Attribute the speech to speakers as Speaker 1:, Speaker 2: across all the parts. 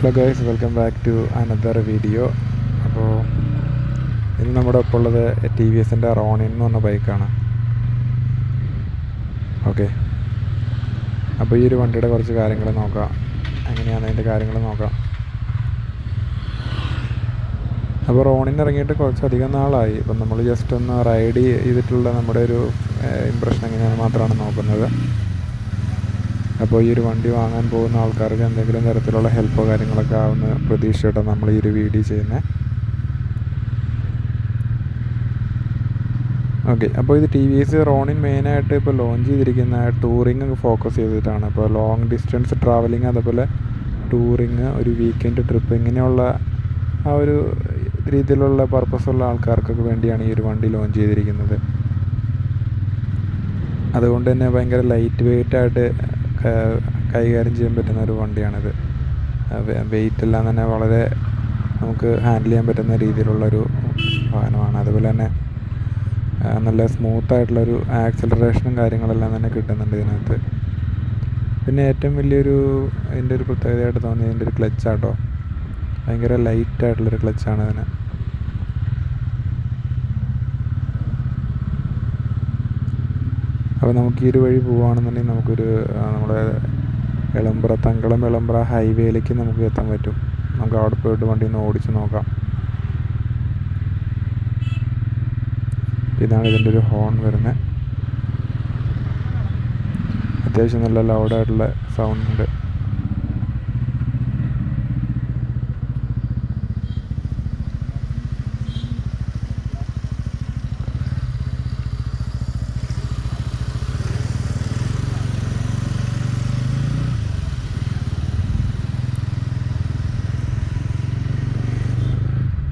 Speaker 1: Hello guys welcome back to another video അപ്പോൾ ഇന്ന് നമ്മുടെ ഒപ്പം ഉള്ളത് ടി വി എസിന്റെ റോണിൻ എന്ന് പറഞ്ഞ ബൈക്കാണ് ഓക്കെ അപ്പോൾ ഈ ഒരു വണ്ടിയുടെ കുറച്ച് കാര്യങ്ങൾ നോക്കാം. എങ്ങനെയാണ് അതിന്റെ കാര്യങ്ങൾ നോക്കാം. അപ്പോൾ റോണിൻ ഇറങ്ങിയിട്ട് കുറച്ചധികം നാളായി. ഇപ്പം നമ്മൾ ജസ്റ്റ് ഒന്ന് റൈഡ് ചെയ്തിട്ടുള്ള നമ്മുടെ ഒരു ഇമ്പ്രഷൻ എങ്ങനെയാണ് മാത്രമാണ് നോക്കുന്നത്. അപ്പോൾ ഈ ഒരു വണ്ടി വാങ്ങാൻ പോകുന്ന ആൾക്കാർക്ക് എന്തെങ്കിലും തരത്തിലുള്ള ഹെൽപ്പോ കാര്യങ്ങളൊക്കെ ആവുന്ന പ്രതീക്ഷയോടെ നമ്മൾ ഈ ഒരു വീഡിയോ ചെയ്യുന്നത് ഓക്കെ അപ്പോൾ ഇത് ടി വി എസ് റോണിൻ മെയിനായിട്ട് ഇപ്പോൾ ലോഞ്ച് ചെയ്തിരിക്കുന്ന ടൂറിങ് ഫോക്കസ് ചെയ്തിട്ടാണ്. അപ്പോൾ ലോങ് ഡിസ്റ്റൻസ് ട്രാവലിംഗ് അതുപോലെ ടൂറിങ് ഒരു വീക്കെൻഡ് ട്രിപ്പ് ഇങ്ങനെയുള്ള ആ ഒരു രീതിയിലുള്ള പർപ്പസുള്ള ആൾക്കാർക്കൊക്കെ വേണ്ടിയാണ് ഈ ഒരു വണ്ടി ലോഞ്ച് ചെയ്തിരിക്കുന്നത്. അതുകൊണ്ട് തന്നെ ഭയങ്കര ലൈറ്റ് വെയിറ്റ് ആയിട്ട് കൈകാര്യം ചെയ്യാൻ പറ്റുന്ന ഒരു വണ്ടിയാണിത്. വെയിറ്റ് എല്ലാം തന്നെ വളരെ നമുക്ക് ഹാൻഡിൽ ചെയ്യാൻ പറ്റുന്ന രീതിയിലുള്ളൊരു വാഹനമാണ്. അതുപോലെ തന്നെ നല്ല സ്മൂത്ത് ആയിട്ടുള്ളൊരു ആക്സലറേഷനും കാര്യങ്ങളെല്ലാം തന്നെ കിട്ടുന്നുണ്ട് ഇതിനകത്ത്. പിന്നെ ഏറ്റവും വലിയൊരു അതിന്റെ ഒരു പ്രത്യേകതയായിട്ട് തോന്നിയത് ഇതിന്റെ ഒരു ക്ലച്ചാട്ടോ ഭയങ്കര ലൈറ്റ് ആയിട്ടുള്ളൊരു ക്ലച്ചാണ് അതിന് അപ്പോൾ നമുക്ക് ഈ ഒരു വഴി പോവുകയാണെന്നുണ്ടെങ്കിൽ നമുക്കൊരു നമ്മുടെ എളമ്പ്ര തങ്കളം എളമ്പ്ര ഹൈവേയിലേക്ക് നമുക്ക് എത്താൻ പറ്റും. നമുക്ക് അവിടെ പോയിട്ട് വണ്ടി ഒന്ന് ഓടിച്ച് നോക്കാം. ഇതാണ് ഇതിന്റെ ഒരു ഹോൺ വരുന്നത്. അത്യാവശ്യം നല്ല ലൗഡായിട്ടുള്ള സൗണ്ട് ഉണ്ട്.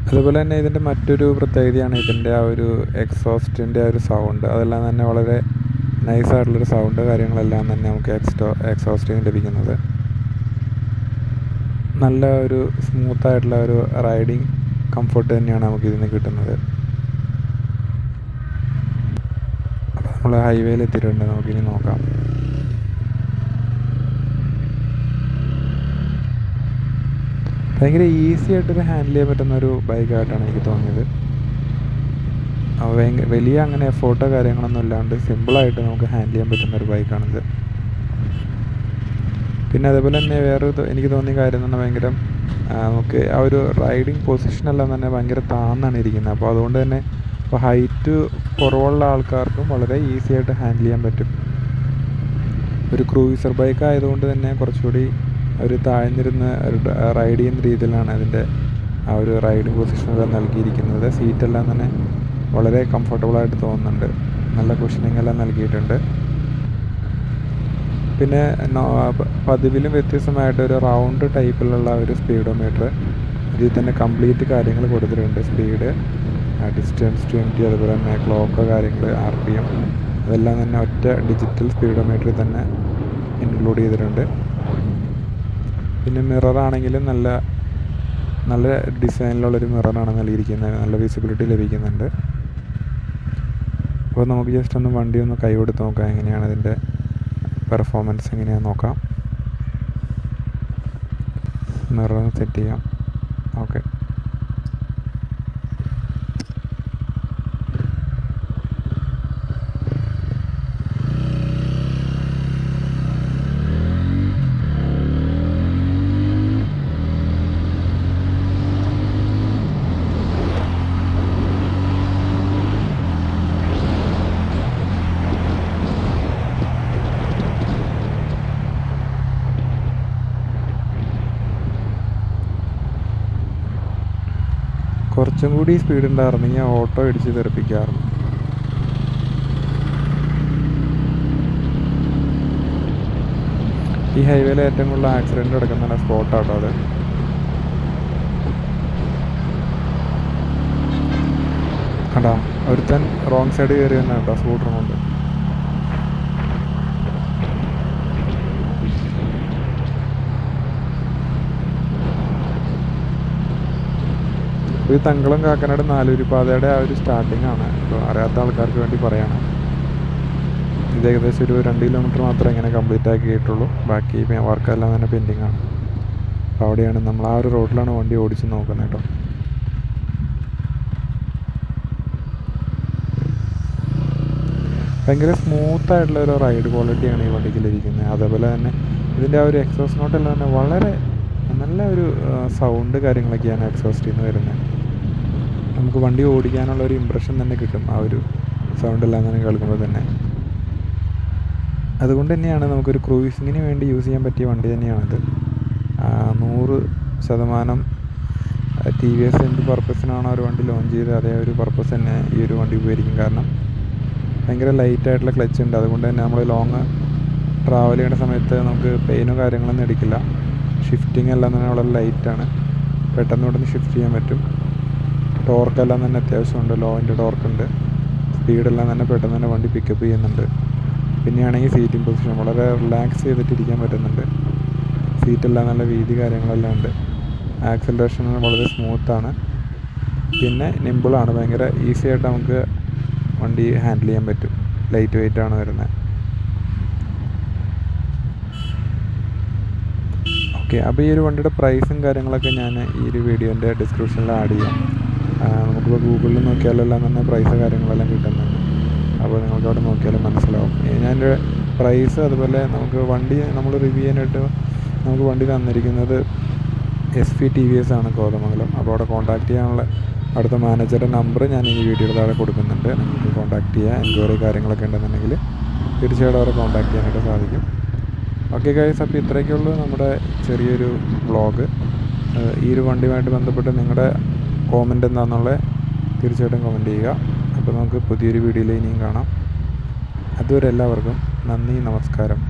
Speaker 1: അതുപോലെ തന്നെ ഇതിന്റെ മറ്റൊരു പ്രത്യേകതയാണ് ഇതിന്റെ ആ ഒരു എക്സോസ്റ്റിന്റെ ആ ഒരു സൗണ്ട് അതെല്ലാം തന്നെ വളരെ നൈസായിട്ടുള്ളൊരു സൗണ്ട് കാര്യങ്ങളെല്ലാം തന്നെ നമുക്ക് എക്സ്റ്റോ എക്സോസ്റ്റിൽ നിന്ന് ലഭിക്കുന്നത്. നല്ല ഒരു സ്മൂത്തായിട്ടുള്ള ഒരു റൈഡിങ് കംഫർട്ട് തന്നെയാണ് നമുക്ക് ഇതിൽ നിന്ന് കിട്ടുന്നത്. അപ്പോൾ നമ്മൾ ഹൈവേയിൽ എത്തിയിട്ടുണ്ട് നമുക്കിനി നോക്കാം. ഭയങ്കര ഈസി ആയിട്ടൊരു ഹാൻഡിൽ ചെയ്യാൻ പറ്റുന്ന ഒരു ബൈക്കായിട്ടാണ് എനിക്ക് തോന്നിയത്. വലിയ അങ്ങനെ എഫോർട്ടോ കാര്യങ്ങളൊന്നും ഇല്ലാണ്ട് സിമ്പിളായിട്ട് നമുക്ക് ഹാൻഡിൽ ചെയ്യാൻ പറ്റുന്ന ഒരു ബൈക്കാണിത് പിന്നെ അതേപോലെ തന്നെ വേറൊരു എനിക്ക് തോന്നിയ കാര്യം എന്ന് പറഞ്ഞാൽ ഭയങ്കര നമുക്ക് ആ ഒരു റൈഡിങ് പൊസിഷനെല്ലാം തന്നെ ഭയങ്കര താന്നാണ് ഇരിക്കുന്നത്. അപ്പോൾ അതുകൊണ്ട് തന്നെ ഇപ്പോൾ ഹൈറ്റ് കുറവുള്ള ആൾക്കാർക്കും വളരെ ഈസി ആയിട്ട് ഹാൻഡിൽ ചെയ്യാൻ പറ്റും. ഒരു ക്രൂയിസർ ബൈക്ക് ആയതുകൊണ്ട് തന്നെ കുറച്ചുകൂടി ഒരു താഴ്ന്നിരുന്ന് റൈഡ് ചെയ്യുന്ന രീതിയിലാണ് അതിന്റെ ആ ഒരു റൈഡിങ് പൊസിഷനെല്ലാം നൽകിയിരിക്കുന്നത്. സീറ്റെല്ലാം തന്നെ വളരെ കംഫർട്ടബിളായിട്ട് തോന്നുന്നുണ്ട്. നല്ല കുഷനിങ് എല്ലാം നൽകിയിട്ടുണ്ട്. പിന്നെ പതിവിലും വ്യത്യസ്തമായിട്ട് ഒരു റൗണ്ട് ടൈപ്പിലുള്ള ഒരു സ്പീഡോമീറ്റർ ഇതിൽ തന്നെ കംപ്ലീറ്റ് കാര്യങ്ങൾ കൊടുത്തിട്ടുണ്ട്. സ്പീഡ് ഡിസ്റ്റൻസ് ട്വന്റി അതുപോലെ തന്നെ ക്ലോക്ക് കാര്യങ്ങൾ ആർ പി എം അതെല്ലാം തന്നെ ഒറ്റ ഡിജിറ്റൽ സ്പീഡോമീറ്ററിൽ തന്നെ ഇൻക്ലൂഡ് ചെയ്തിട്ടുണ്ട്. പിന്നെ മിററാണെങ്കിലും നല്ല നല്ല ഡിസൈനിലുള്ളൊരു മിററാണ് നൽകിയിരിക്കുന്നത്. നല്ല വിസിബിലിറ്റി ലഭിക്കുന്നുണ്ട്. അപ്പോൾ നമുക്ക് ജസ്റ്റ് ഒന്ന് വണ്ടി ഒന്ന് കൈ കൊടുത്ത് നോക്കാം. എങ്ങനെയാണ് ഇതിന്റെ പെർഫോമൻസ് എങ്ങനെയാണെന്ന് നോക്കാം. മിറർ ഒന്ന് സെറ്റ് ചെയ്യാം. ഓക്കെ കുറച്ചും കൂടി സ്പീഡ് ഉണ്ടായിരുന്നെങ്കിൽ ഓട്ടോ ഇടിച്ച് തെറിപ്പിക്കാറുണ്ട് ഈ ഹൈവേയിൽ ഏറ്റവും കൂടുതൽ ആക്സിഡന്റ് നടക്കുന്ന സ്പോട്ടാട്ടോ അത്. കണ്ടാ? ഒരുത്തൻ റോങ് സൈഡ് കയറി വന്നാട്ടോ കേട്ടോ സ്കൂട്ടറും കൊണ്ട്. ഇത് തങ്കളം കാക്കനാട് നാലൂരി പാതയുടെ ആ ഒരു സ്റ്റാർട്ടിംഗ് ആണ്. അപ്പോൾ അറിയാത്ത ആൾക്കാർക്ക് വേണ്ടി പറയണം. ഇത് ഏകദേശം ഒരു രണ്ട് കിലോമീറ്റർ മാത്രമേ ഇങ്ങനെ കംപ്ലീറ്റ് ആക്കിയിട്ടുള്ളൂ. ബാക്കി വർക്കെല്ലാം തന്നെ പെൻഡിങ് ആണ്. അപ്പോൾ അവിടെയാണ് നമ്മൾ ആ ഒരു റോഡിലാണ് വണ്ടി ഓടിച്ച് നോക്കുന്നത് കേട്ടോ. ഭയങ്കര സ്മൂത്ത് ആയിട്ടുള്ള ഒരു റൈഡ് ക്വാളിറ്റിയാണ് ഈ വണ്ടിക്കിലിരിക്കുന്നത് അതേപോലെ തന്നെ ഇതിന്റെ ആ ഒരു എക്സോസ് നോട്ടെല്ലാം തന്നെ വളരെ നല്ല ഒരു സൗണ്ട് കാര്യങ്ങളൊക്കെയാണ് എക്സോസ്റ്റിൽ നിന്ന് വരുന്നത്. നമുക്ക് വണ്ടി ഓടിക്കാനുള്ള ഒരു ഇമ്പ്രഷൻ തന്നെ കിട്ടും. ആ ഒരു സൗണ്ടെല്ലാം തന്നെ കേൾക്കുമ്പോൾ തന്നെ. അതുകൊണ്ട് തന്നെയാണ് നമുക്കൊരു ക്രൂയിസിങ്ങിന് വേണ്ടി യൂസ് ചെയ്യാൻ പറ്റിയ വണ്ടി തന്നെയാണത് നൂറ് ശതമാനം ടി വി എസ് എന്ത് പർപ്പസിനാണോ ഒരു വണ്ടി ലോഞ്ച് ചെയ്തത് അതേ ഒരു പർപ്പസ് തന്നെ ഈ ഒരു വണ്ടി ഉപയോഗിക്കും കാരണം ഭയങ്കര ലൈറ്റായിട്ടുള്ള ക്ലച്ച് ഉണ്ട്. അതുകൊണ്ട് തന്നെ നമ്മൾ ലോങ് ട്രാവൽ ചെയ്യുന്ന സമയത്ത് നമുക്ക് പെയിനോ കാര്യങ്ങളൊന്നും എടുക്കില്ല. ഷിഫ്റ്റിംഗ് എല്ലാം തന്നെ വളരെ ലൈറ്റാണ് പെട്ടെന്ന് പെട്ടെന്ന് ഷിഫ്റ്റ് ചെയ്യാൻ പറ്റും. ടോർക്കെല്ലാം തന്നെ അത്യാവശ്യമുണ്ട്. ലോയിന്റെ ടോർക്കുണ്ട്. സ്പീഡെല്ലാം തന്നെ പെട്ടെന്ന് തന്നെ വണ്ടി പിക്കപ്പ് ചെയ്യുന്നുണ്ട്. പിന്നെയാണെങ്കിൽ സീറ്റിംഗ് പൊസിഷൻ വളരെ റിലാക്സ് ചെയ്തിട്ട് ഇരിക്കാൻ പറ്റുന്നുണ്ട്. സീറ്റെല്ലാം നല്ല വീതി കാര്യങ്ങളെല്ലാം ഉണ്ട്. ആക്സലറേഷൻ വളരെ സ്മൂത്താണ് പിന്നെ നിമ്പിളാണ് ഭയങ്കര ഈസി ആയിട്ട് നമുക്ക് വണ്ടി ഹാൻഡിൽ ചെയ്യാൻ പറ്റും. ലൈറ്റ് വെയിറ്റ് ആണ് വരുന്നത് ഓക്കെ അപ്പോൾ ഈ ഒരു വണ്ടിയുടെ പ്രൈസും കാര്യങ്ങളൊക്കെ ഞാൻ ഈ ഒരു വീഡിയോന്റെ ഡിസ്ക്രിപ്ഷനിൽ ആഡ് ചെയ്യാം. നമുക്കിപ്പോൾ ഗൂഗിളിൽ നോക്കിയാലെല്ലാം തന്നെ പ്രൈസ് കാര്യങ്ങളെല്ലാം കിട്ടുന്നുണ്ട്. അപ്പോൾ നിങ്ങൾക്ക് അവിടെ നോക്കിയാലും മനസ്സിലാവും. ഞാൻ പ്രൈസ് അതുപോലെ നമുക്ക് വണ്ടി നമ്മൾ റിവ്യൂ ചെയ്യാനായിട്ട് നമുക്ക് വണ്ടി തന്നിരിക്കുന്നത് S P T V S ആണ് കോതമംഗലം. അപ്പോൾ അവിടെ കോൺടാക്ട് ചെയ്യാനുള്ള അവിടുത്തെ മാനേജറുടെ നമ്പർ ഞാൻ ഈ വീഡിയോയുടെ താഴെ കൊടുക്കുന്നുണ്ട്. നിങ്ങൾക്ക് കോൺടാക്ട് ചെയ്യാം. എൻക്വയറി കാര്യങ്ങളൊക്കെ ഉണ്ടെന്നുണ്ടെങ്കിൽ തീർച്ചയായിട്ടും അവരെ കോൺടാക്ട് ചെയ്യാനായിട്ട് സാധിക്കും. ഓക്കെ ഗൈസ് അപ്പോൾ ഇത്രയൊക്കെയുള്ളൂ നമ്മുടെ ചെറിയൊരു വ്ളോഗ് ഈ ഒരു വണ്ടിയുമായിട്ട് ബന്ധപ്പെട്ട് നിങ്ങളുടെ കോമന്റ് എന്താണെന്നുള്ളത് തീർച്ചയായിട്ടും കമന്റ് ചെയ്യുക. അപ്പോൾ നമുക്ക് പുതിയൊരു വീഡിയോയിൽ ഇനിയും കാണാം. അതുവരെ എല്ലാവർക്കും നന്ദി നമസ്കാരം.